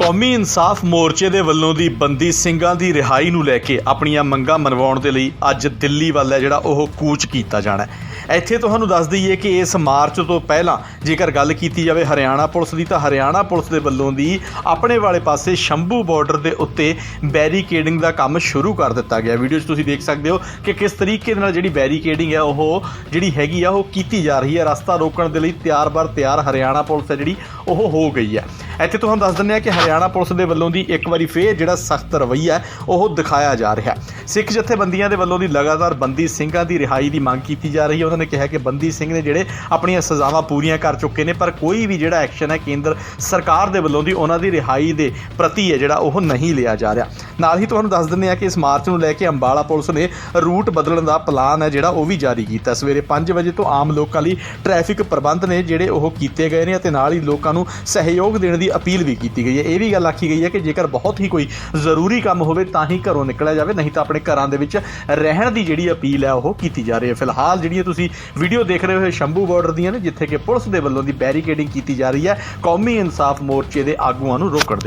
ਕੌਮੀ ਇਨਸਾਫ ਮੋਰਚੇ ਦੇ ਵੱਲੋਂ ਦੀ ਬੰਦੀ ਸਿੰਘਾਂ ਦੀ ਰਿਹਾਈ ਨੂੰ ਲੈ ਕੇ ਆਪਣੀਆਂ ਮੰਗਾਂ ਮਨਵਾਉਣ ਦੇ ਲਈ ਅੱਜ ਦਿੱਲੀ ਵੱਲ ਹੈ ਜਿਹੜਾ ਉਹ ਕੂਚ ਕੀਤਾ ਜਾਣਾ ਹੈ। ਇੱਥੇ ਤੁਹਾਨੂੰ ਦੱਸ ਦਈਏ ਕਿ ਇਸ ਮਾਰਚ ਤੋਂ ਪਹਿਲਾਂ ਜੇਕਰ ਗੱਲ ਕੀਤੀ ਜਾਵੇ ਹਰਿਆਣਾ ਪੁਲਿਸ ਦੀ, ਤਾਂ ਹਰਿਆਣਾ ਪੁਲਿਸ ਦੇ ਵੱਲੋਂ ਦੀ ਆਪਣੇ ਵਾਲੇ ਪਾਸੇ ਸ਼ੰਭੂ ਬਾਰਡਰ ਦੇ ਉੱਤੇ ਬੈਰੀਕੇਡਿੰਗ ਦਾ ਕੰਮ ਸ਼ੁਰੂ ਕਰ ਦਿੱਤਾ ਗਿਆ। ਵੀਡੀਓ 'ਚ ਤੁਸੀਂ ਦੇਖ ਸਕਦੇ ਹੋ ਕਿ ਕਿਸ ਤਰੀਕੇ ਦੇ ਨਾਲ ਜਿਹੜੀ ਬੈਰੀਕੇਡਿੰਗ ਹੈ, ਉਹ ਜਿਹੜੀ ਹੈਗੀ ਆ, ਉਹ ਕੀਤੀ ਜਾ ਰਹੀ ਹੈ। ਰਸਤਾ ਰੋਕਣ ਦੇ ਲਈ ਤਿਆਰ-ਬਰ ਤਿਆਰ ਹਰਿਆਣਾ ਪੁਲਿਸ ਹੈ ਜਿਹੜੀ, ਉਹ ਹੋ ਗਈ ਹੈ। ਇੱਥੇ ਤੁਹਾਨੂੰ ਦੱਸ ਦਿੰਦੇ ਆ ਕਿ ਹਰਿਆਣਾ ਪੁਲਿਸ ਦੇ ਵੱਲੋਂ ਦੀ ਇੱਕ ਵਾਰੀ ਫੇਰ ਜਿਹੜਾ ਸਖਤ ਰਵੱਈਆ ਉਹ ਦਿਖਾਇਆ ਜਾ ਰਿਹਾ ਸਿੱਖ ਜਥੇਬੰਦੀਆਂ ਦੇ ਵੱਲੋਂ ਦੀ ਲਗਾਤਾਰ ਬੰਦੀ ਸਿੰਘਾਂ ਦੀ ਰਿਹਾਈ ਦੀ ਮੰਗ ਕੀਤੀ ਜਾ ਰਹੀ ਹੈ। ਉਹਨਾਂ ਨੇ ਕਿਹਾ ਕਿ ਬੰਦੀ ਸਿੰਘ ਨੇ ਜਿਹੜੇ ਆਪਣੀਆਂ ਸਜ਼ਾਵਾਂ ਪੂਰੀਆਂ ਕਰ ਚੁੱਕੇ ਨੇ, ਪਰ ਕੋਈ ਵੀ ਜਿਹੜਾ ਐਕਸ਼ਨ ਹੈ ਕੇਂਦਰ ਸਰਕਾਰ ਦੇ ਵੱਲੋਂ ਦੀ, ਉਹਨਾਂ ਦੀ ਰਿਹਾਈ ਦੇ ਪ੍ਰਤੀ ਹੈ ਜਿਹੜਾ ਉਹ ਨਹੀਂ ਲਿਆ ਜਾ ਰਿਹਾ। ਨਾਲ ਹੀ ਤੁਹਾਨੂੰ ਦੱਸ ਦਿੰਦੇ ਆ ਕਿ ਇਸ ਮਾਰਚ ਨੂੰ ਲੈ ਕੇ ਅੰਬਾਲਾ ਪੁਲਿਸ ਨੇ ਰੂਟ ਬਦਲਣ ਦਾ ਪਲਾਨ ਹੈ ਜਿਹੜਾ ਉਹ ਵੀ ਜਾਰੀ ਕੀਤਾ। ਸਵੇਰੇ 5 ਵਜੇ ਤੋਂ ਆਮ ਲੋਕਾਂ ਲਈ ਟ੍ਰੈਫਿਕ ਪ੍ਰਬੰਧ ਨੇ ਜਿਹੜੇ ਉਹ ਕੀਤੇ ਗਏ ਨੇ ਅਤੇ ਨਾਲ ਹੀ ਲੋਕਾਂ ਨੂੰ ਸਹਿਯੋਗ ਦੇਣ ਦੀ ਅਪੀਲ ਵੀ ਕੀਤੀ ਗਈ ਹੈ। ਇਹ ਵੀ ਗੱਲ ਆਖੀ ਗਈ ਹੈ ਕਿ ਜੇਕਰ ਬਹੁਤ ਹੀ ਕੋਈ ਜ਼ਰੂਰੀ ਕੰਮ ਹੋਵੇ ਤਾਂ ਹੀ ਘਰੋਂ ਨਿਕਲਿਆ ਜਾਵੇ, ਨਹੀਂ ਤਾਂ ਆਪਣੇ ਘਰਾਂ ਦੇ ਵਿੱਚ ਰਹਿਣ ਦੀ ਜਿਹੜੀ ਅਪੀਲ ਹੈ ਉਹ ਕੀਤੀ ਜਾ ਰਹੀ ਹੈ। ਫਿਲਹਾਲ ਜਿਹੜੀਆਂ ਤੁਸੀਂ ਵੀਡੀਓ ਦੇਖ ਰਹੇ ਹੋ ਸ਼ੰਭੂ ਬਾਰਡਰ ਦੀਆਂ ਨੇ, ਜਿੱਥੇ ਕਿ ਪੁਲਿਸ ਦੇ ਵੱਲੋਂ ਦੀ ਬੈਰੀਕੇਡਿੰਗ ਕੀਤੀ ਜਾ ਰਹੀ ਹੈ। ਕੌਮੀ ਇਨਸਾਫ ਮੋਰਚੇ ਦੇ ਆਗੂਆਂ ਨੂੰ ਰੋਕਣ ਦੇ